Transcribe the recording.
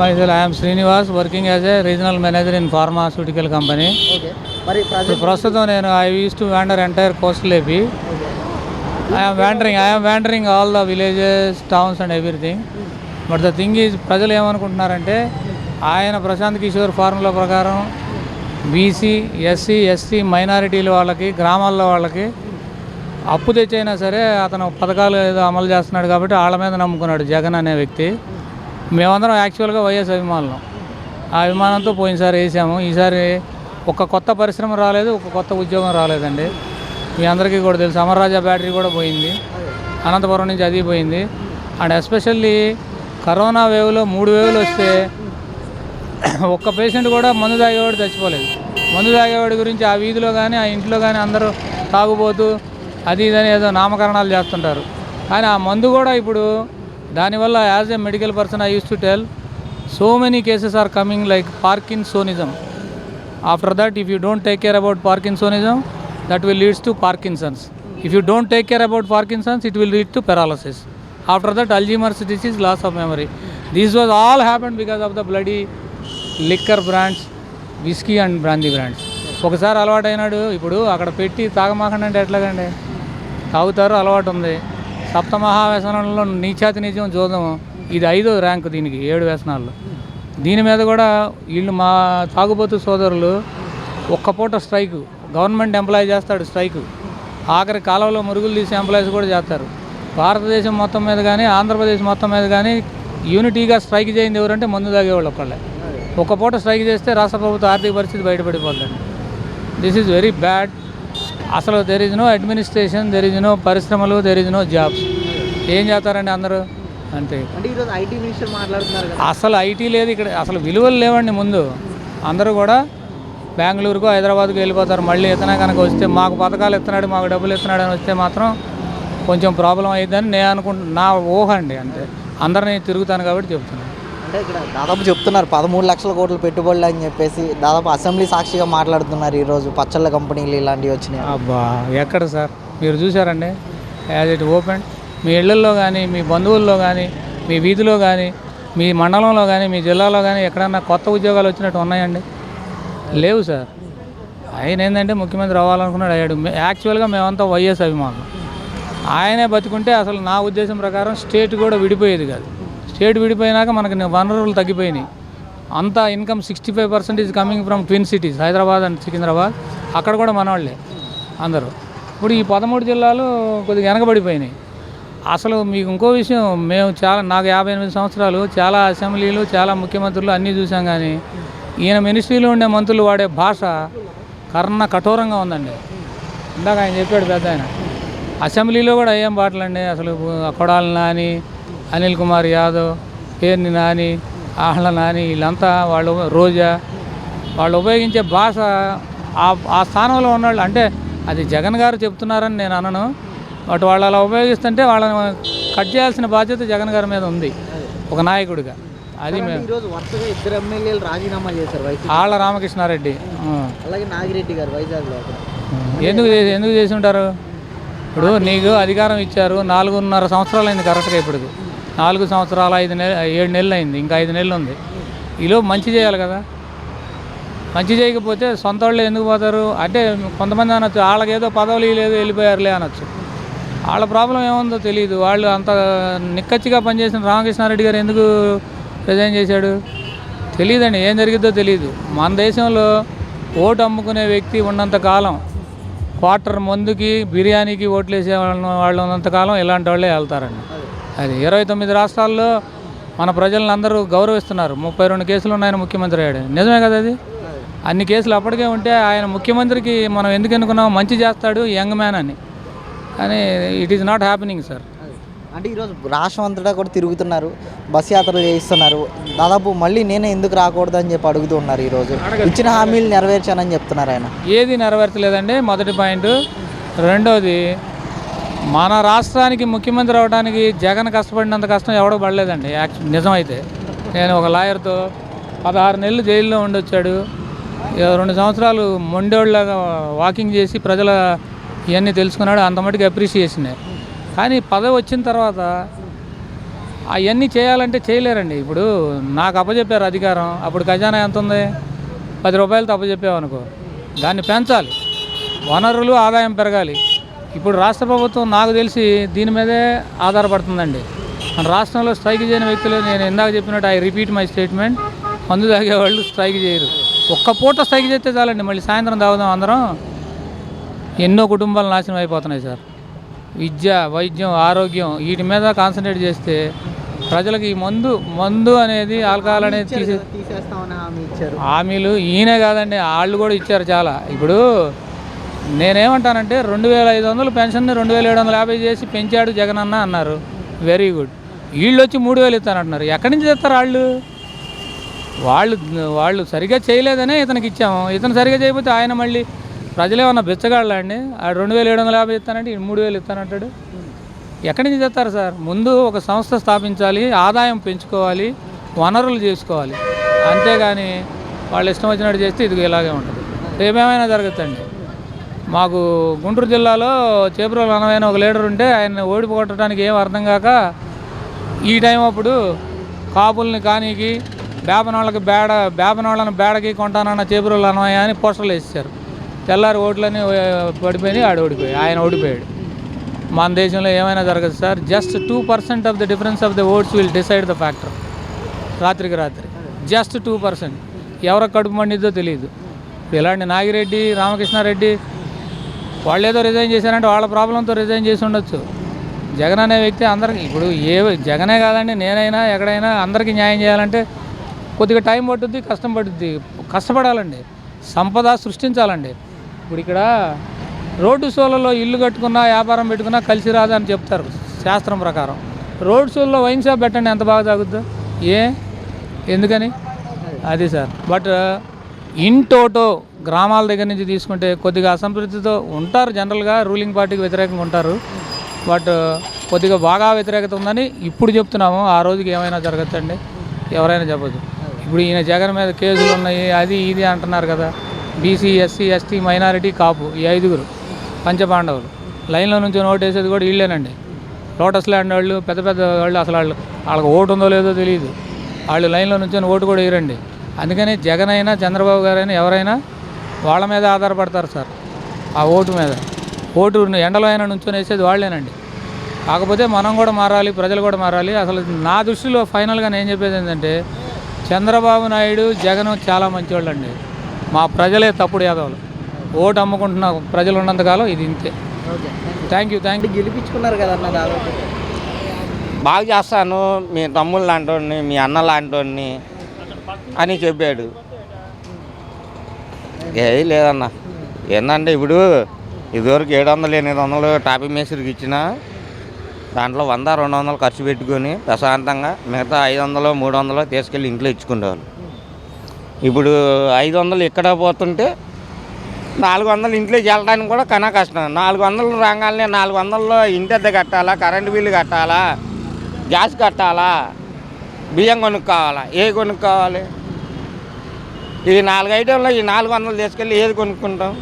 myself, I am Srinivas, working as a regional manager in pharmaceutical company. Okay మరి ఇప్పుడు present ప్రస్తుతం నేను I use to wander entire coastal AP I'm wandering I'm wandering all the villages towns and everything but the thing is ప్రజలు ఏమనుకుంటున్నారంటే ఆయన Prashant Kishor formula ప్రకారం BC SC ST మైనారిటీల వాళ్ళకి గ్రామాల్లో వాళ్ళకి అప్పు తెచ్చైనా సరే అతను పథకాలు ఏదో అమలు చేస్తున్నాడు కాబట్టి వాళ్ళ మీద నమ్ముకున్నాడు జగన్ అనే వ్యక్తి. మేమందరం యాక్చువల్గా వైఎస్ అభిమానులం. ఆ అభిమానంతో పోయినసారి వేసాము. ఈసారి ఒక కొత్త పరిశ్రమ రాలేదు ఒక కొత్త ఉద్యోగం రాలేదండి. మీ అందరికీ కూడా తెలుసు అమర్రాజా బ్యాటరీ కూడా పోయింది. అనంతపురం నుంచి అది పోయింది. అండ్ ఎస్పెషల్లీ కరోనా వేవ్లో మూడు వేవులు వస్తే ఒక్క పేషెంట్ కూడా మందు తాగేవాడు చచ్చిపోలేదు. మందు తాగేవాడి గురించి ఆ వీధిలో కానీ ఆ ఇంట్లో కానీ అందరూ తాగుబోతూ అది ఇదని ఏదో నామకరణాలు చేస్తుంటారు. కానీ ఆ మందు కూడా ఇప్పుడు దానివల్ల as a medical person I use to tell so many cases are coming like parkinsonism. After that if you don't take care about parkinsonism that will leads to Parkinson's. If you don't take care about Parkinson's it will lead to paralysis. After that Alzheimer's disease loss of memory. These was all happen because of the bloody liquor brands whisky and brandy brands ఒకసారి అలవాటు అయినాడు ఇప్పుడు అక్కడ పెట్టి తాగమాకండి అంటే ఎట్లాగండి? తాగుతారు అలవాటు ఉంది. సప్త మహావ్యసనంలో నీచాతి నిజం చూద్దాం ఇది ఐదో ర్యాంకు దీనికి ఏడు వ్యసనాల్లో. దీని మీద కూడా వీళ్ళు మా తాగుబోతు సోదరులు ఒక్క పూట స్ట్రైక్ గవర్నమెంట్ ఎంప్లాయ్ చేస్తాడు స్ట్రైక్. ఆఖరి కాలంలో మురుగులు తీసే ఎంప్లాయీస్ కూడా చేస్తారు. భారతదేశం మొత్తం మీద కానీ ఆంధ్రప్రదేశ్ మొత్తం మీద కానీ యూనిటీగా స్ట్రైక్ చేయింది ఎవరంటే మందు తాగేవాళ్ళు ఒక్కళ్ళే. ఒక్క పూట స్ట్రైక్ చేస్తే రాష్ట్ర ప్రభుత్వ ఆర్థిక పరిస్థితి బయటపడిపోతుంది దిస్ ఈజ్ వెరీ బ్యాడ్ అసలు there is no administration there is no పరిశ్రమలు దెర్ ఇస్ నో జాబ్స్ ఏం చేస్తారండి అందరూ? అంతే. అసలు ఐటీ లేదు ఇక్కడ అసలు విలువలు లేవండి ముందు. అందరూ కూడా బెంగళూరుకు హైదరాబాద్కు వెళ్ళిపోతారు. మళ్ళీ ఇతనే కనుక వస్తే మాకు పథకాలు ఇస్తున్నాడు మాకు డబ్బులు ఇస్తున్నాడు అని వస్తే మాత్రం కొంచెం ప్రాబ్లం అయ్యిద్దని నేను అనుకుంటున్నా నా ఊహ అండి అంతే. అందరినీ తిరుగుతాను కాబట్టి చెప్తున్నాను. అంటే ఇక్కడ దాదాపు చెప్తున్నారు పదమూడు లక్షల కోట్ల పెట్టుబడులు అని చెప్పేసి దాదాపు అసెంబ్లీ సాక్షిగా మాట్లాడుతున్నారు ఈరోజు పచ్చళ్ళ కంపెనీలు ఇలాంటివి వచ్చినాయి. అబ్బా ఎక్కడ సార్? మీరు చూసారండి యాజ్ ఇట్ ఓపెన్ మీ ఇళ్ళల్లో కానీ మీ బంధువుల్లో కానీ మీ వీధిలో కానీ మీ మండలంలో కానీ మీ జిల్లాలో కానీ ఎక్కడన్నా కొత్త ఉద్యోగాలు వచ్చినట్టు ఉన్నాయండి? లేవు సార్. ఆయన ఏంటంటే ముఖ్యమంత్రి అవ్వాలనుకున్నాడు. అయ్యాడు. యాక్చువల్గా మేమంతా వైఎస్ అభిమానులు. ఆయనే బతుకుంటే అసలు నా ఉద్దేశం ప్రకారం స్టేట్ కూడా విడిపోయేది కాదు. స్టేట్ విడిపోయినాక మనకి వనరులు తగ్గిపోయినాయి. అంతా income sixty five percent is coming from twin cities Hyderabad and Secunderabad. అక్కడ కూడా మనవాళ్ళే అందరూ. ఇప్పుడు ఈ పదమూడు జిల్లాలు కొద్దిగా వెనకబడిపోయినాయి అసలు మీకు ఇంకో విషయం మేము చాలా నాకు యాభై ఎనిమిది సంవత్సరాలు చాలా అసెంబ్లీలు చాలా ముఖ్యమంత్రులు అన్నీ చూసాం కానీ ఈయన మినిస్ట్రీలో ఉండే మంత్రులు వాడే భాష కర్ణ కఠోరంగా ఉందండి. ఇందాక ఆయన చెప్పాడు పెద్ద ఆయన. అసెంబ్లీలో కూడా ఏం పాటలండి అసలు కొడాలి అని అనిల్ కుమార్ యాదవ్ పేర్ని నాని ఆహ్ల నాని వీళ్ళంతా వాళ్ళు రోజా వాళ్ళు ఉపయోగించే భాష ఆ ఆ స్థానంలో ఉన్నవాళ్ళు. అంటే అది జగన్ గారు చెప్తున్నారని నేను అనను. బట్ వాళ్ళు అలా ఉపయోగిస్తుంటే వాళ్ళని కట్ చేయాల్సిన బాధ్యత జగన్ గారి మీద ఉంది. ఒక నాయకుడిగా. అది ఇద్దరు ఎమ్మెల్యేలు రాజీనామా చేశారు ఆళ్ళ రామకృష్ణారెడ్డి. అలాగే నాగిరెడ్డి గారు వైజాగ్లో ఎందుకు చేసి ఎందుకు చేసి ఉంటారు? ఇప్పుడు నీకు అధికారం ఇచ్చారు. నాలుగున్నర సంవత్సరాలు అయింది కరెక్ట్గా ఇప్పుడు నాలుగు సంవత్సరాలు ఐదు నెల ఏడు నెలలు అయింది. ఇంకా ఐదు నెలలు ఉంది. ఈలో మంచి చేయాలి కదా. మంచి చేయకపోతే సొంత వాళ్ళు ఎందుకు పోతారు? అంటే కొంతమంది అనొచ్చు వాళ్ళకి ఏదో పదవులు లేదు వెళ్ళిపోయారులే అనొచ్చు. వాళ్ళ ప్రాబ్లం ఏముందో తెలియదు వాళ్ళు అంత నిక్కచ్చిగా పనిచేసిన రామకృష్ణారెడ్డి గారు ఎందుకు రిజైన్ చేశాడు? తెలియదండి ఏం జరిగిద్దో తెలియదు మన దేశంలో ఓటు అమ్ముకునే వ్యక్తి ఉన్నంత కాలం క్వార్టర్ మందుకి బిర్యానీకి ఓట్లు వేసే వాళ్ళు వాళ్ళు ఉన్నంతకాలం ఇలాంటి వాళ్ళే వెళ్తారండి. అది ఇరవై తొమ్మిది రాష్ట్రాల్లో మన ప్రజలను అందరూ గౌరవిస్తున్నారు. ముప్పై రెండు కేసులు ఉన్నాయని ముఖ్యమంత్రి అయ్యాడు. నిజమే కదా అది? అన్ని కేసులు అప్పటికే ఉంటే ఆయన ముఖ్యమంత్రికి మనం ఎందుకు ఎన్నుకున్నాం మంచి చేస్తాడు యంగ్ మ్యాన్ అని. కానీ it is not happening sir అంటే ఈరోజు రాష్ట్రం అంతటా కూడా తిరుగుతున్నారు బస్ యాత్రలు చేయిస్తున్నారు. దాదాపు మళ్ళీ నేనే ఎందుకు రాకూడదు అని చెప్పి అడుగుతూ ఉన్నారు ఈరోజు. ఇచ్చిన హామీలు నెరవేర్చానని చెప్తున్నారు ఆయన. ఏది నెరవేర్చలేదండి? మొదటి పాయింట్. రెండోది మన రాష్ట్రానికి ముఖ్యమంత్రి అవడానికి జగన్ కష్టపడినంత కష్టం ఎవడో పడలేదండి. యాక్చు నిజమైతే. నేను ఒక లాయర్తో పదహారు నెలలు జైల్లో ఉండొచ్చాడు. రెండు సంవత్సరాలు మొండోళ్ళగా వాకింగ్ చేసి ప్రజల ఇవన్నీ తెలుసుకున్నాడు. అంత మటుకు అప్రిషియేషన్. కానీ పదవి వచ్చిన తర్వాత అవన్నీ చేయాలంటే చేయలేరండి. ఇప్పుడు నాకు అప్పచెప్పారు అధికారం. అప్పుడు ఖజానా ఎంత ఉంది పది రూపాయలతో అప్పచెప్పామనుకో దాన్ని పెంచాలి. వనరులు ఆదాయం పెరగాలి. ఇప్పుడు రాష్ట్ర ప్రభుత్వం నాకు తెలిసి దీని మీదే ఆధారపడుతుందండి. మన రాష్ట్రంలో స్ట్రైక్ చేయని వ్యక్తులు నేను ఇందాక చెప్పినట్టు ఐ రిపీట్ మై స్టేట్మెంట్. మందు తాగే వాళ్ళు స్ట్రైక్ చేయరు. ఒక్క పూట స్ట్రైక్ చేస్తే చాలండి. మళ్ళీ సాయంత్రం తాగుదాం అందరం. ఎన్నో కుటుంబాలు నాశనం అయిపోతున్నాయి సార్. విద్య వైద్యం ఆరోగ్యం వీటి మీద కాన్సన్ట్రేట్ చేస్తే ప్రజలకు ఈ మందు మందు అనేది ఆల్కహాల్ అనేది తీసే తీసేస్తామని హామీ ఇచ్చారు. హామీలు ఈయనే కాదండి. వాళ్ళు కూడా ఇచ్చారు చాలా. ఇప్పుడు నేనేమంటానంటే రెండు వేల ఐదు వందలు పెన్షన్ని రెండు వేల ఏడు వందల యాభై చేసి పెంచాడు జగన్ అన్న అన్నారు. వెరీ గుడ్ వీళ్ళు వచ్చి మూడు వేలు ఇస్తానంటున్నారు. ఎక్కడి నుంచి తెస్తారు వాళ్ళు? వాళ్ళు వాళ్ళు సరిగా చేయలేదనే ఇతనికి ఇచ్చాము. ఇతను సరిగా చేయకపోతే ఆయన మళ్ళీ ప్రజలేమన్నా బిచ్చగాళ్ళ అండి? ఆ రెండు వేల ఏడు వందల యాభై ఇస్తానంటే మూడు వేలు ఇస్తానంటాడు. ఎక్కడి నుంచి తెస్తారు సార్? ముందు ఒక సంస్థ స్థాపించాలి ఆదాయం పెంచుకోవాలి వనరులు చేసుకోవాలి. అంతేగాని వాళ్ళు ఇష్టం వచ్చినట్టు చేస్తే ఇది ఇలాగే ఉంటుంది. రేపేమైనా జరుగుతుంది మాకు గుంటూరు జిల్లాలో చేపురోలు అనమైన ఒక లీడర్ ఉంటే ఆయన ఓడిపోగొట్టడానికి ఏం అర్థం కాక ఈ టైం అప్పుడు కాపుల్ని కానీకి బేపనోళ్ళకి బేడ బేపనోళ్ళని బేడకి కొంటానన్న చేపరోలు అనవయ్య అని పోస్టర్లు వేసేసారు తెల్లారి ఓట్లని పడిపోయి ఆడు ఓడిపోయాడు ఆయన ఓడిపోయాడు. మన దేశంలో ఏమైనా జరగదు sir. Just two percent of the difference of the votes will decide the factor రాత్రికి రాత్రి. Just two percent. ఎవరికి కడుపు మండిద్దో తెలియదు ఇలాంటి నాగిరెడ్డి రామకృష్ణారెడ్డి వాళ్ళు ఏదో రిజైన్ చేశారంటే వాళ్ళ ప్రాబ్లంతో రిజైన్ చేసి ఉండొచ్చు. జగన్ అనే వ్యక్తి అందరికి ఇప్పుడు ఏ జగనే కాదండి నేనైనా ఎక్కడైనా అందరికీ న్యాయం చేయాలంటే కొద్దిగా టైం పట్టుద్ది కష్టం పట్టుద్ది. కష్టపడాలండి. సంపద సృష్టించాలండి. ఇప్పుడు ఇక్కడ రోడ్డు షోలలో ఇల్లు కట్టుకున్నా వ్యాపారం పెట్టుకున్నా కలిసి రాదు అని చెప్తారు శాస్త్రం ప్రకారం. రోడ్ షోల్లో వైన్ షాప్ పెట్టండి ఎంత బాగా తాగుద్దో? ఏ? ఎందుకని? అది సార్. బట్ ఇన్ టోటో గ్రామాల దగ్గర నుంచి తీసుకుంటే కొద్దిగా అసంతృప్తితో ఉంటారు జనరల్గా రూలింగ్ పార్టీకి వ్యతిరేకంగా ఉంటారు. బట్ కొద్దిగా బాగా వ్యతిరేకత ఉందని ఇప్పుడు చెప్తున్నాము. ఆ రోజుకి ఏమైనా జరగచ్చండి? ఎవరైనా చెప్పదు ఇప్పుడు ఈయన జగన్ మీద కేసులు ఉన్నాయి అది ఇది అంటున్నారు కదా. BC SC ST minority Kapu ఈ ఐదుగురు పంచపాండవులు. లైన్లో నుంచి ఓటు వేసేది కూడా వీళ్ళేనండి. లోటస్ ల్యాండ్ వాళ్ళు పెద్ద పెద్ద వాళ్ళు అసలు వాళ్ళు వాళ్ళకి ఓటు ఉందో లేదో తెలియదు. వాళ్ళు లైన్లో నుంచి ఓటు కూడా వేయరండి. అందుకని జగన్ అయినా చంద్రబాబు గారైనా ఎవరైనా వాళ్ళ మీద ఆధారపడతారు సార్. ఆ ఓటు మీద. ఓటు ఎండలో అయినా నుంచొని వేసేది వాళ్ళేనండి. కాకపోతే మనం కూడా మారాలి ప్రజలు కూడా మారాలి. అసలు నా దృష్టిలో ఫైనల్గా నేను చెప్పేది ఏంటంటే చంద్రబాబు నాయుడు జగన్ చాలా మంచివాళ్ళు అండి మా ప్రజలే తప్పుడు యాదవులు. ఓటు అమ్ముకుంటున్న ప్రజలు ఉన్నంతకాలం ఇది ఇంతే. Okay thank you thank you గెలిపించుకున్నారు కదన్న దాదాపు బాగా చేస్తాను మీ తమ్ముళ్ళు లాంటి మీ అన్న లాంటి అని చెప్పాడు. ఏది లేదన్న. ఏంటంటే ఇప్పుడు ఇదివరకు ఏడు వందలు ఎనిమిది వందలు టాపీ మేసరికి ఇచ్చిన దాంట్లో వంద రెండు వందలు ఖర్చు పెట్టుకొని ప్రశాంతంగా మిగతా ఐదు వందలు మూడు వందలు తీసుకెళ్ళి ఇంట్లో ఇచ్చుకునేవాళ్ళు. ఇప్పుడు ఐదు వందలు ఇక్కడ పోతుంటే నాలుగు వందలు ఇంట్లో వెళ్ళడానికి కూడా కన్నా కష్టం. నాలుగు వందలు రాగానే నాలుగు వందల్లో ఇంటి అద్దె కట్టాలా కరెంటు బిల్లు కట్టాలా గ్యాస్ కట్టాలా బియ్యం కొనుక్కోవాలా ఏ కొనుక్కోవాలి? ఈ నాలుగు ఐటెంలో ఈ నాలుగు వందలు తీసుకెళ్ళి ఏది కొనుక్కుంటాం?